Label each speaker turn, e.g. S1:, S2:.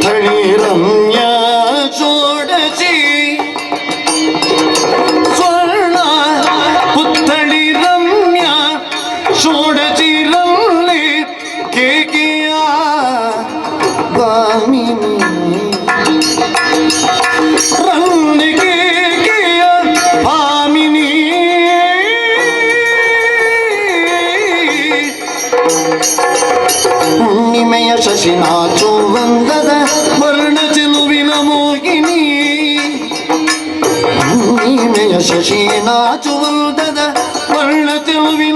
S1: 太厉害了！ಹುಣ್ಣಿಮೆಯ ಶಶಿ ನಾಚು ಬಂದದ ವರ್ಣ ಚೆಲುವಿನ ಮೋಗಿನಿ ಹುಣ್ಣಿಮೆಯ ಶಶಿ ನಾಚು ಬಂದದ ವರ್ಣ ಚೆಲುವಿನ